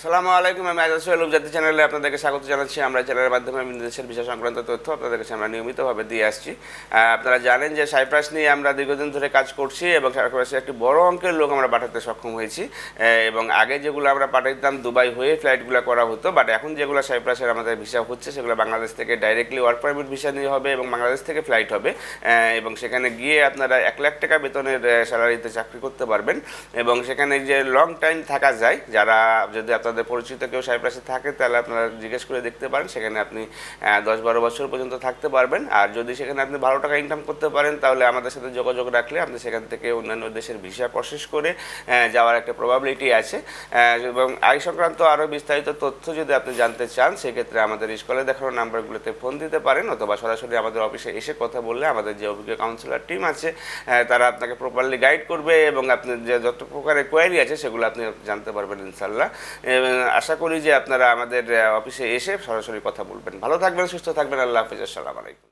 আসসালামু আলাইকুম, আমি আজাদ সোহেল জাতি চ্যানেলে আপনাদেরকে স্বাগত জানাচ্ছি। আমরা চ্যানেলের মাধ্যমে বিভিন্ন দেশের বিষয় সংক্রান্ত তথ্য আপনাদের কাছে আমরা নিয়মিতভাবে দিয়ে আসছি। আপনারা জানেন যে সাইপ্রাস নিয়ে আমরা দীর্ঘদিন ধরে কাজ করছি এবং সাইপ্রাসে একটি বড় অঙ্কের লোক আমরা পাঠাতে সক্ষম হয়েছি। এবং আগে যেগুলো আমরা পাঠাইতাম, দুবাই হয়ে ফ্লাইটগুলো করা হতো বাট এখন যেগুলো সাইপ্রাসের আমাদের ভিসা হচ্ছে, সেগুলো বাংলাদেশ থেকে ডাইরেক্টলি ওয়ার্ক পারমিট ভিসা নিয়ে হবে এবং বাংলাদেশ থেকে ফ্লাইট হবে। এবং সেখানে গিয়ে আপনারা এক লাখ টাকা বেতনের স্যালারিতে চাকরি করতে পারবেন। এবং সেখানে যে লং টাইম থাকা যায়, যারা যদি আপনাদের পরিচিত কেউ সাইপ্রাসে থাকে, তাহলে আপনারা জিজ্ঞেস করে দেখতে পারেন। সেখানে আপনি দশ বারো বছর পর্যন্ত থাকতে পারবেন। আর যদি সেখানে আপনি ভালো টাকা ইনকাম করতে পারেন, তাহলে আমাদের সাথে যোগাযোগ রাখলে আপনি সেখান থেকে অন্যান্য দেশের ভিসা প্রসেস করে যাওয়ার একটা প্রবাবিলিটি আছে। এবং আয় সংক্রান্ত আরও বিস্তারিত তথ্য যদি আপনি জানতে চান, সেক্ষেত্রে আমাদের স্কুলে দেখানো নাম্বারগুলোতে ফোন দিতে পারেন, অথবা সরাসরি আমাদের অফিসে এসে কথা বললে আমাদের যে অভিজ্ঞ কাউন্সিলর টিম আছে তারা আপনাকে প্রপারলি গাইড করবে এবং আপনি যে যত প্রকারের কোয়ারি আছে, সেগুলো আপনি জানতে পারবেন ইনশাল্লাহ আশা করি যে আপনারা আমাদের অফিসে এসে সরাসরি কথা বলবেন। ভালো থাকবেন, সুস্থ থাকবেন। আল্লাহ হাফিজ। আসসালামু আলাইকুম।